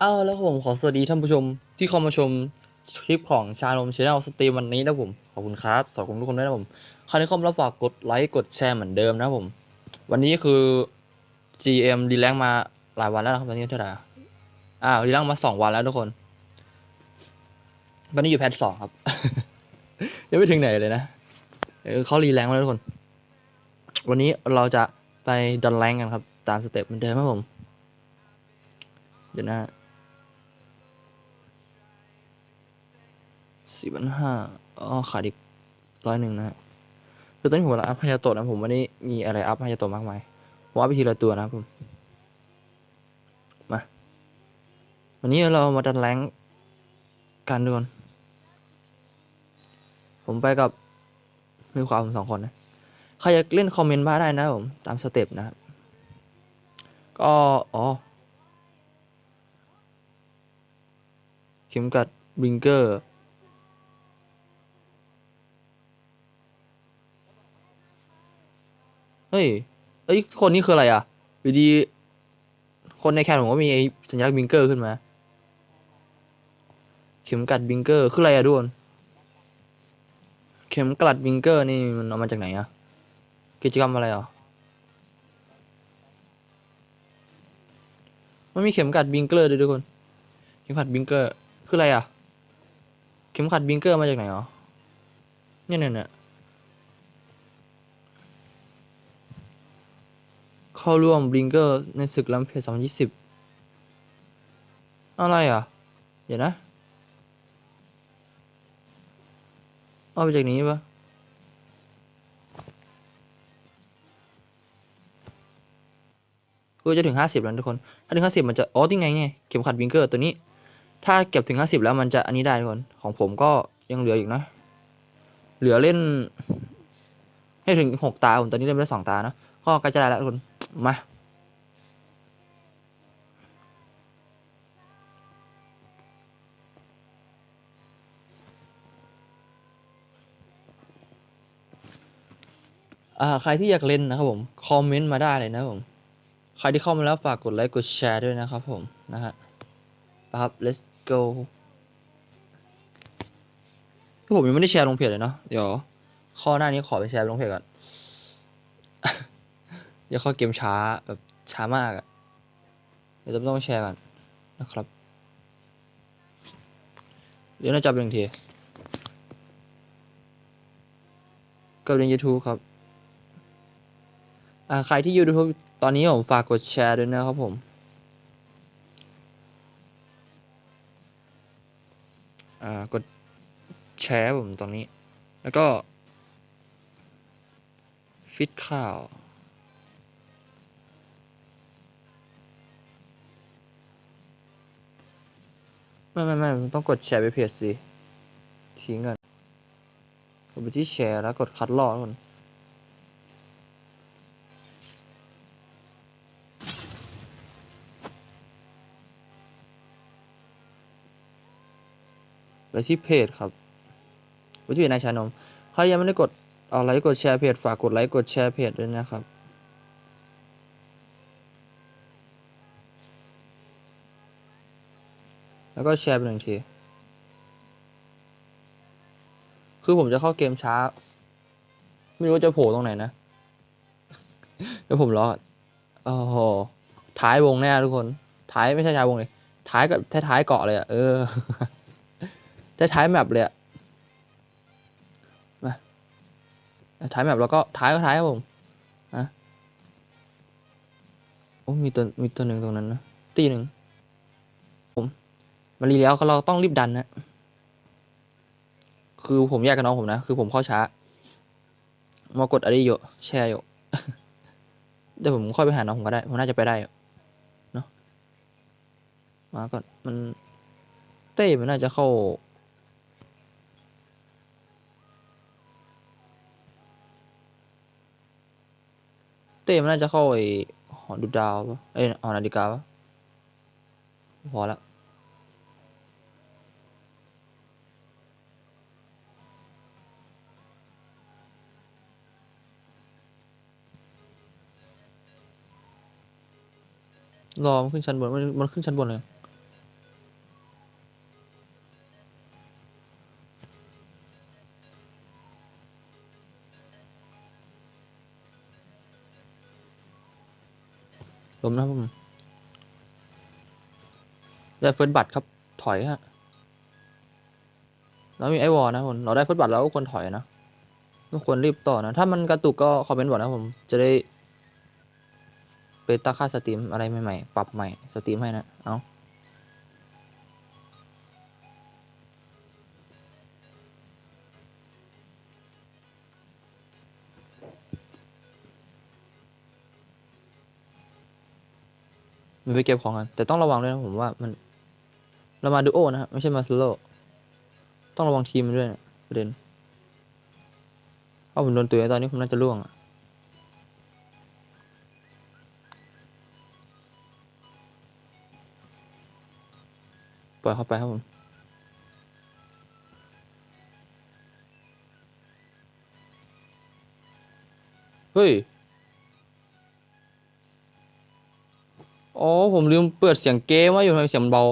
เอาแล้วผมขอสวัสดีท่านผู้ชมที่เข้ามาชมคลิปของชาลมชาแนลสตรีมวันนี้นะผม ขอบคุณครับสวัสดีทุกคนด้วยนะผมใครที่เข้ามาแล้วฝากกดไลค์กดแชร์เหมือนเดิมนะผม วันนี้คือ GM ดีแลงมาหลายวันแล้วนะครับตอนนี้เท่าไหร่อะอ้าวดีแลงมาสองวันแล้วทุกคนวันนี้อยู่แพทสองครับยังไม่ถึงไหนเลยนะเเขารีแลงมาแล้วทุกคน วันนี้เราจะไปดันแรงกันครับ ตามสเต็ปเหมือนเดิมครับผม เดี๋ยวนะ สี่พันห้าอ๋อขาดอีกร้อยหนึ่งนะฮะคือตอนนี้ผมอัพฮายาโตะนะผมวันนี้มีอะไรอัพฮายาโตะมากมายผมอัพไปทีละตัวนะครับผมมา วันนี้เรามาดันแรงกันด้วยกันผมไปกับมือขวาผมสองคนนะใครอยากเล่นคอมเมนต์มาได้นะผม ตามสเต็ปนะครับ ก็อ๋อเข็มกัดบิงเกอร์ ฮ้ยเอ้ยคนนี้คืออะไรอะอยู่ดี คนในแคนผมก็มีสัญลักษณ์บิงเกอร์ขึ้นมา เข็มกัดบิงเกอร์คืออะไรอะทุกคนเข็มกลัดบิงเกอร์นี่มันเอามาจากไหนอะกิจกรรมอะไรอะมันมีเข็มกัดบิงเกอร์ด้วยทุกคน เข็มขัดบิงเกอร์คืออะไรอะ เข็มขัดบิงเกอร์มาจากไหนอ๋อเนี่ยเนี่ยเนี่ย เข้าร่วมบิงเกอร์ในศึกลัมเพจสองยี่สิบอะไรอะ เดี๋ยวนะ เอาไปจากนี้ปะกูจะถึงห้าสิบแล้วทุกคน ถ้าถึงห้าสิบมันจะ อ๋อที่ไงไง เข็มขัดบิงเกอร์ตัวนี้ ถ้าเก็บถึงห้าสิบแล้วมันจะอันนี้ได้ทุกคน ของผมก็ยังเหลืออีกนะ เหลือเล่น ให้ถึงหกตาผมตอนนี้เล่นไปได้สองตานะ ก็ใกล้จะได้แล้วทุกคน มาอ่าใครที่อยากเล่นนะครับผมคอมเมนต์มาได้เลยนะครับผมใครที่เข้ามาแล้วฝากกดไลค์กดแชร์ด้วยนะครับผมนะฮะไปครับ let's go ที่ผมยังไม่ได้แชร์ลงเพจเลยเนาะเดี๋ยวข้อหน้านี้ขอไปแชร์ลงเพจก่อน เดี๋ยวข้อเกมช้าแบบช้ามากอะเดี๋ยวต้องแชร์ก่อนนะครับเดี๋ยวน่าจะเป็นหนึ่งทีก็เป็น YouTube ครับ อ่าใครที่ YouTube ตอนนี้ผมฝากกดแชร์ด้วยนะครับผม อ่ากดแชร์ผมตรงนี้ แล้วก็ ฟิตข่าว ไม่ไม่ไม่มันต้องกดแชร์ไปเพจสิทิ้งกันกดไปที่แชร์แล้วกดคัดลอกทุกคนไปที่เพจครับไปที่นายชานมใครยังไม่ได้กดเอาไลค์กดแชร์เพจฝากกดไลค์กดแชร์เพจด้วยนะครับ แล้วก็แชร์ไปหนึ่งที คือผมจะเข้าเกมช้า ไม่รู้ว่าจะโผล่ตรงไหนนะเดี๋ยวผมรอก่อโอ้โหท้ายวงแน่ทุกคน ท้ายไม่ใช่ท้ายวงเลยท้ายกับท้ายท้ายเกาะเลยอะเออท้ายท้ายแมปเลยอะมาท้ายแมปแล้วก็ท้ายก็ท้ายครับผมอะโอ้มีตัวมีตัวหนึ่งตรงนั้นนะตีหนึ่ง มารีแล้วเราต้องรีบดันนะ คือผมแยกกับน้องผมนะ คือผมเข้าช้ามากดอะไรอยู่แชร์อยู่เดี๋ยวผมค่อยไปหาน้องผมก็ได้ ผมน่าจะไปได้เนาะมาก่อน มัน เต้มันน่าจะเข้า เต้มันน่าจะเข้าไอหอดูดาวปะเอ้ยหอนาฬิกาปะพอและ รอมันขึ้นชั้นบนมันมันขึ้นชั้นบนเลยล้มนะผมได้เฟิร์สบัตรครับ ถอยฮะแล้วมีไอวอลนะผมเราได้เฟิร์สบัตรแล้วก็ควรถอยนะไม่ควรรีบต่อนะ ถ้ามันกระตุกก็คอมเมนต์บอกนะผม จะได้ ไปตั้งค่าสตรีมอะไรใหม่ๆ ปรับใหม่ สตรีมให้นะ เอามันไปเก็บของกัน แต่ต้องระวังด้วยนะผมว่ามัน เรามาดูโอนะฮะไม่ใช่มาโซโลต้องระวังทีมมันด้วยนะประเด็นเพราะผมโดนตัวตอนนี้ผมน่าจะล่วงอะ ล่อยเข้าไปครับผมเฮ้ยอ๋อผมลืมเปิดเสียงเกมว่าอยู่ทำไมเสียงเบา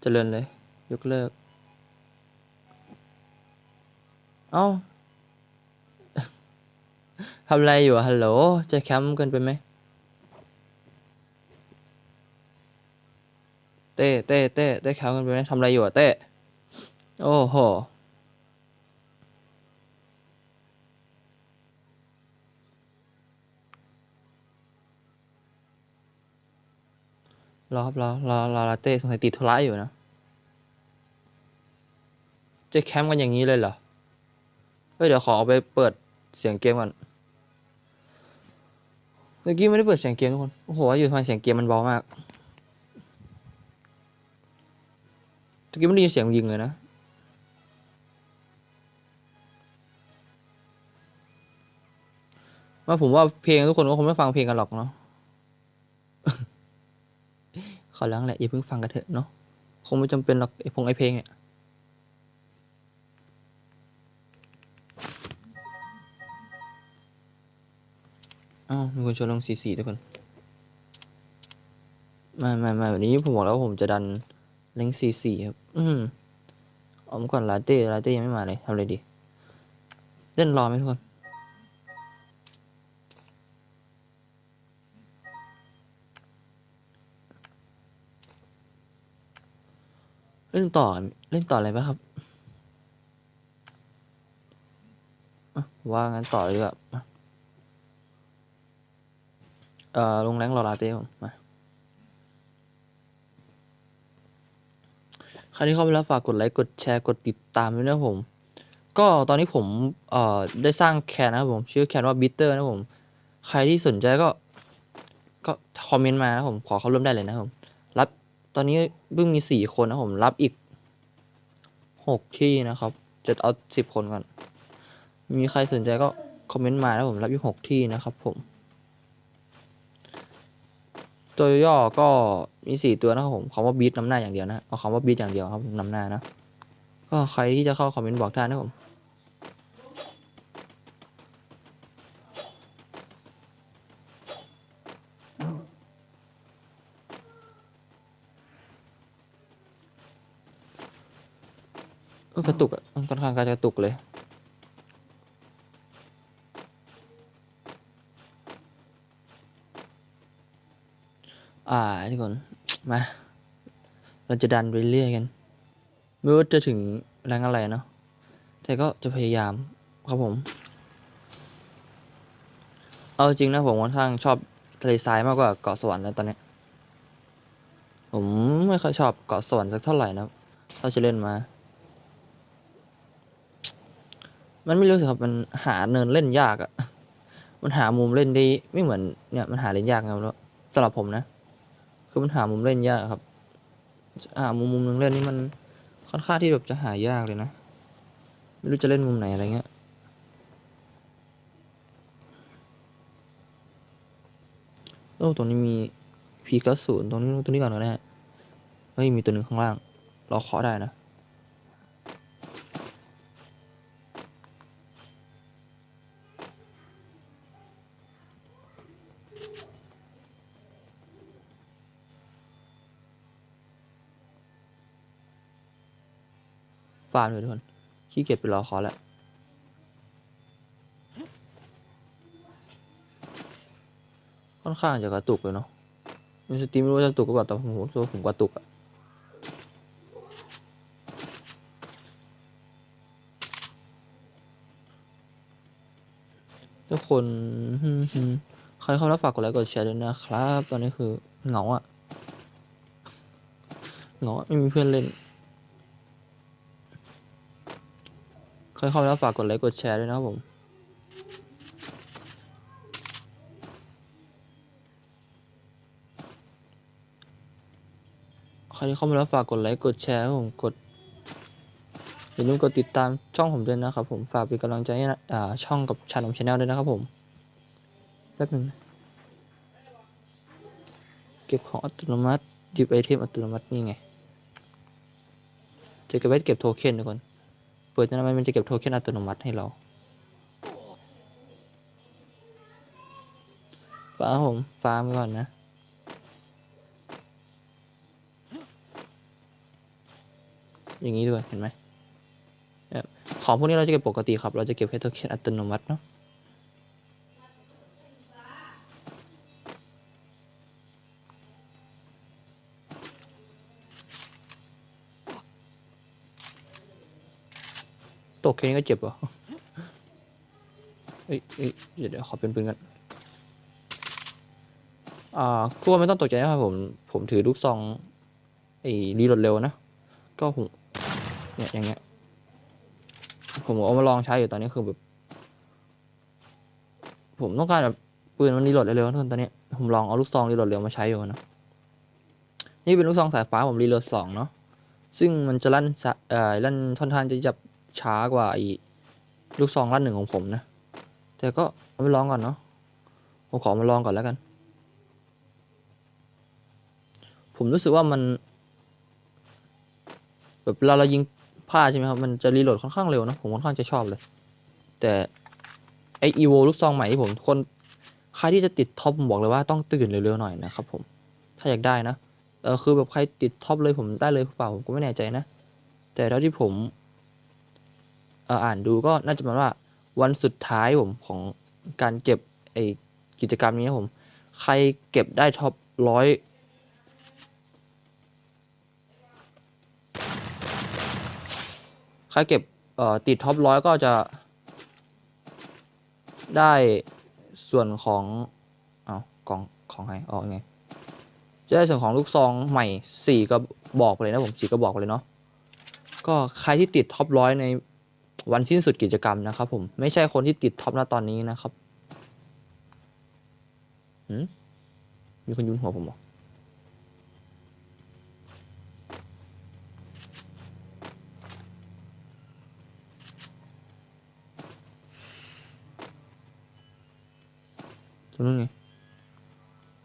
เจริญเลย ยกเลิก เอ้าทำอะไรอยู่อะฮัลโหล จะแคมป์กันไปไหม เต้เต้เต้เต้แคมป์กันไปไหมทำอะไรอยู่อะเต้ โอ้โห รอครับรอรอรอลาเต้สงสัยติดธุระอยู่นะ จะแคมป์กันอย่างนี้เลยเหรอ เฮ้ย เดี๋ยวขอเอาไปเปิดเสียงเกมก่อนเมื่อกี้ไม่ได้เปิดเสียงเกมทุกคน โอ้โห อยู่ทำไมเสียงเกมมันเบามาก เมื่อกี้ไม่ได้ยินเสียงยิงเลยนะ ว่าผมว่าเพลงทุกคนก็คงไม่ฟังเพลงกันหรอกเนาะ ขอร้องแหละอย่าเพิ่งฟังกันเถอะเนาะ คงไม่จำเป็นหรอกไอพงไอเพลงเนี่ยอ้าวมีคนชวนลงสีสี่ทุกคนไม่ไม่ไม่วันนี้ผมบอกแล้วผมจะดันเล็งสีสี่ครับ อืมอมก่อนลาเต้ลาเต้ยังไม่มาเลยทำอะไรดี เล่นรอไหมทุกคน เล่นต่อ เล่นต่ออะไรไหมครับว่างั้นต่อเลยดีกว่าเอ่อลงแรงรอลาเต้ผมมา ครที่เข้าไปแล้วฝากกดไลค์กดแชร์กดติดตามด้วยนะผม ก็ตอนนี้ผมเอ่อได้สร้างแคนนะครับผมชื่อแคนว่าบิตเตอร์นะผม ใครที่สนใจก็ ก็คอมเมนต์มานะครับผมขอเข้าร่วมได้เลยนะครับผมรับตอนนี้เพิ่งมีสี่คนนะครับผม รับอีกหกที่นะครับ จะเอาสิบคนก่อน มีใครสนใจก็คอมเมนต์มาแล้วผมรับอยู่หกที่นะครับผม ตัวย่อก็มีสี่ตัวนะครับผมคำว่าบีทนำหน้าอย่างเดียวนะเอาคำว่าบีทอย่างเดียวครับนำหน้านะก็ใครที่จะเข้าคอมเมนต์บอกได้นะครับผมกระตุกอะมันค่อนข้างกระตุกเลย อ่าทุกคนมา เราจะดันไปเรื่อยกัน ไม่ว่าจะถึงแรงอะไรเนาะแต่ก็จะพยายามครับผม เอาจริงนะผมค่อนข้างชอบทะเลทรายมากกว่าเกาะสวรรค์แล้วตอนเนี้ยผมไม่ค่อยชอบเกาะสวรรค์สักเท่าไหร่นะถ้าจะเล่นมา มันไม่รู้สิครับมันหาเนินเล่นยากอะ่ะมันหามุมเล่นได้ไม่เหมือนเนี่ยมันหาเล่นยากไงรู้สำหรับผมนะ คือมันหามุมเล่นยากครับหามุมมุมหนึ่งเล่นนี่มันค่อนข้างที่แบบจะหายากเลยนะ ไม่รู้จะเล่นมุมไหนอะไรเงี้ยโอ้ตรงนี้มีพีกศูนย์ตรงนี้ตรงนี้ก่อนก็ได้เฮ้ยมีตัวหนึ่งข้างล่าง เราเคาะได้นะ ฟาดเลยทุกคนขี้เกียจไปรอคอแล้วโอนข้างจะกระตุกเลยเนาะในสตรีมไม่รู้ว่าจะกระตุกหรือเปล่าแต่ผมรู้สึกว่าผมกระตุกอะทุกคนใครเข้าแล้วฝากกดไลค์กดแชร์ด้วยนะครับ ตอนนี้คือเหงาอะเหงาะไม่มีเพื่อนเล่น ใครเข้าแล้วฝากกดไลค์กดแชร์ด้วยนะครับผมใครที่เข้ามาแล้วฝากกดไลค์กดแชร์ผมกดอย่าลืมกดติดตามช่องผมด้วยนะครับผมฝากเป็นกำลังใจให้ช่องกับชาแนลชาแนลด้วยนะครับผมแป๊บนึงนเก็บของอัตโนมัติหยิบไอเทมอัตโนมัตินี่ไงจะเก็บไว้เก็บโทเค็นทุกคน ปิดนั้นไว้มันจะเก็บโทเค็นอัตโนมัติให้เราฟ้าผมฟ้ามก่อนนะอย่างนี้ด้วยเห็นไหมของพวกนี้เราจะเก็บปกติครับ เราจะเก็บแค่โทเค็นอัตโนมัติเนาะ ตกแค่นี้ก็เจ็บเหรอเอ้ยเอ้ยเดี๋ยวเดี๋ยวขอเป็นปืนกันอ่าทุกคนไม่ต้องตกใจนะครับผม ผมถือลูกซองไอ้รีโหลดเร็วนะ ก็ผมเนี่ยอย่างเงี้ย ผมเอามาลองใช้อยู่ตอนนี้คือแบบ ผมต้องการแบบปืนมันรีโหลดเร็วๆทุกคนตอนนี้ ผมลองเอาลูกซองรีโหลดเร็วมาใช้อยู่นะ นี่เป็นลูกซองสายฟ้าผมรีโหลดสองเนาะ ซึ่งมันจะลั่นเอ่อลั่นค่อนข้างจะจับ ช้ากว่าอ้ลูกซองลั่นหนึ่งของผมนะ แต่ก็เอาไปลองก่อนเนาะผมขอมาลองก่อนแล้วกัน ผมรู้สึกว่ามัน แบบเวลาเรายิงพลาใช่ไหมครับ มันจะรีโหลดค่อนข้างเร็วนะ ผมค่อนข้างจะชอบเลย แต่ไออีโวลูกซองใหม่ที่ผมคนใครที่จะติดท็อปผมบอกเลยว่าต้องตื่นเร็วๆหน่อยนะครับผม ถ้าอยากได้นะเออคือแบบใครติดท็อปเลยผมได้เลยหรือเปล่าผมก็ไม่แน่ใจนะ แต่เท่าที่ผม อ่านดูก็น่าจะประมาณว่าวันสุดท้ายผมของการเก็บไอกิจกรรมนี้นะผม ใครเก็บได้ท็อปร้อยใครเก็บเอ่อติดท็อปร้อยก็จะได้ส่วนของเอากล่องของใครออกไงจะได้ส่วนของลูกซองใหม่สี่ก็บอกไปเลยนะผมสี่ก็บอกไปเลยเนาะก็ใครที่ติดท็อปร้อยใน วันสิ้นสุดกิจกรรมนะครับ ผมไม่ใช่คนที่ติดท็อปณตอนนี้นะครับหืมมีคนยุนหัวผมเหรอตรงนู้นไง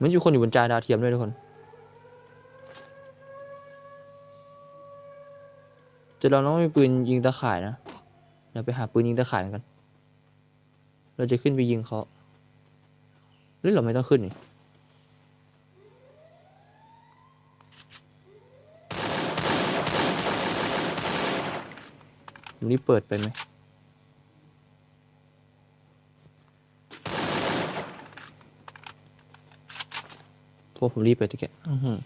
มันอยู่คนอยู่บนจานดาวเทียมด้วยทุกคนแต่เราต้องมีปืนยิงตะข่ายนะ เราไปหาปืนยิงตะข่ายกัน เราจะขึ้นไปยิงเขาหรือเราไม่ต้องขึ้นนี่ผมนี่เปิดไปไหมโทรผมรีบไปตะเกียบอื้อหือ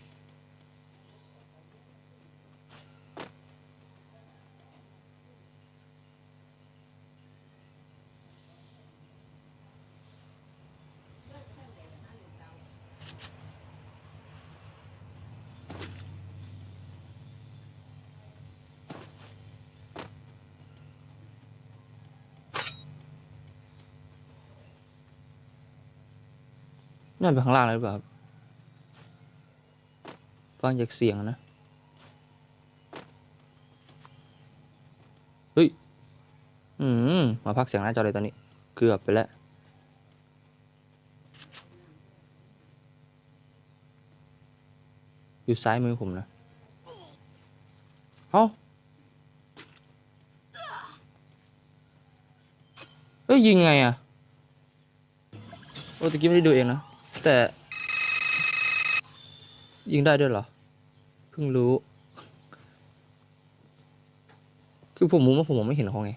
นั่นไปข้างล่างเลยหรือเปล่าครับฟังจากเสียงนะ เฮ้ย อืม มาพักเสียงหน้าจอเลยตอนนี้ เกือบไปแล้ว อยู่ซ้ายมือผมนะเอ้าเอ้ยยิงไงอะ โอ้ตะกี้ไม่ได้ดูเองนะ แต่ ยิงได้ด้วยเหรอ เพิ่งรู้ คือผมมุมว่าผมมองไม่เห็นเขาไง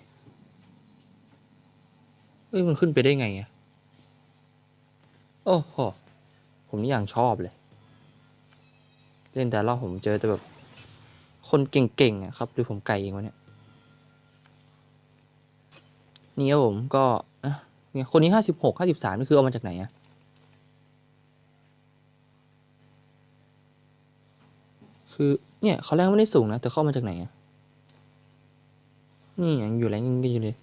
เอ้ยมันขึ้นไปได้ไงอะโอ้โหผมนี่อย่างชอบเลย เล่นแต่รอบผมเจอแต่แบบ คนเก่งๆอะครับ หรือผมไก่เองวะเนี่ยนี่ครับผมก็อะเนี่ยคนนี้ห้าสิบหกห้าสิบสามนี่คือเอามาจากไหนอะ คือ เนี่ยเขาแรงไม่ได้สูงนะแต่เข้ามาจากไหนอะนี่ยังอยู่แรงยิงกันอยู่เลย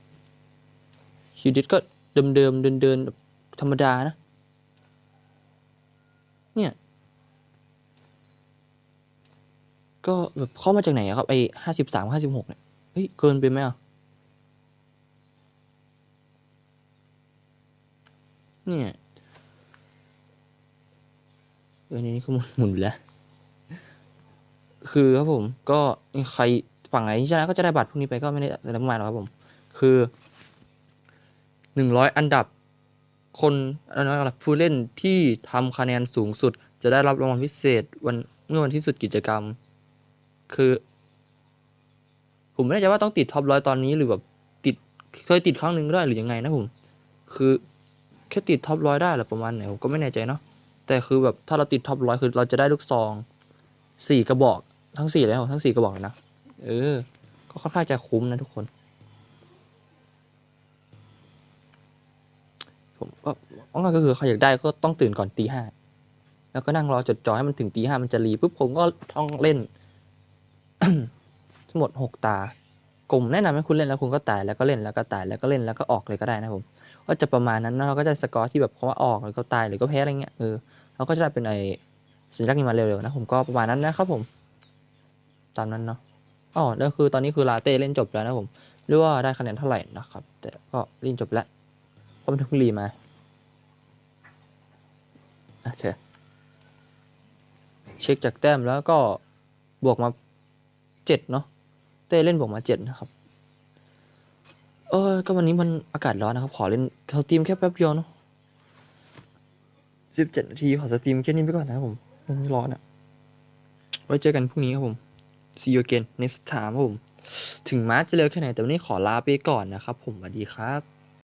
คิวดิสก็เดิมเดิมเดินเดินแบบธรรมดานะ เนี่ย ก็แบบเข้ามาจากไหนอะครับไอห้าสิบสามห้าสิบหกเนี่ยเฮ้ยเกินไปไหมอะเนี่ยเออนี่คือหมุนมุนไปแล้ว คือครับผมก็ใครฝั่งไหนที่ชนะก็จะได้บัตรพวกนี้ไปก็ไม่ได้อะไรมากมายหรอกครับผม คือหนึ่งร้อยอันดับ คนอันดับผู้เล่นที่ทำคะแนนสูงสุด จะได้รับรางวัลพิเศษวันเมื่อวันที่สุดกิจกรรม คือ ผมไม่แน่ใจว่าต้องติดท็อปร้อยตอนนี้หรือแบบติดเคยติดครั้งหนึ่งได้หรือยังไงนะผม คือแค่ติดท็อปร้อยได้หรือประมาณไหนผมก็ไม่แน่ใจเนาะแต่คือแบบถ้าเราติดท็อปร้อยคือเราจะได้ลูกซองสี่กระบอก ทั้งสี่เลยครับทั้งสี่กระบอกนะเออ ก็ค่อนข้างจะคุ้มนะทุกคน ผมก็ว่าก็คือใครอยากได้ก็ต้องตื่นก่อนตีห้าแล้วก็นั่งรอจดจ่อให้มันถึงตีห้ามันจะรีปุ๊บผมก็ต้องเล่นทั้งหมดหกตากลุ่มแนะนำให้คุณเล่นแล้วคุณก็ตายแล้วก็เล่นแล้วก็ตายแล้วก็เล่นแล้วก็ออกเลยก็ได้นะผมก็จะประมาณนั้นนะเราก็จะสกอร์ที่แบบเพราะว่าออกหรือก็ตายหรือก็แพ้อะไรเงี้ยเออเราก็จะได้เป็นไอสัญลักษณ์นี้มาเร็วๆนะผมก็ประมาณนั้นนะครับผม ตามนั้นเนาะอ๋อแล้วคือตอนนี้คือลาเต้เล่นจบแล้วนะผมหรือว่าได้คะแนนเท่าไหร่นะครับ แต่ก็เล่นจบแล้วเพราะมันเพิ่งรีมาโอเคเช็คจากแต้มแล้วก็บวกมาเจ็ดเนาะเต้เล่นบวกมาเจ็ดนะครับ เออก็วันนี้มันอากาศร้อนนะครับ ขอเล่นสตรีมแค่แป๊บเดียวเนาะสิบเจ็ดนาทีขอสตรีมแค่นี้ไปก่อนนะครับผมมันร้อนอะ ไว้เจอกันพรุ่งนี้ครับผม see you again next time ผม ถึงมาจะเร็วแค่ไหนแต่วันนี้ขอลาไปก่อนนะครับผมสวัสดีครับ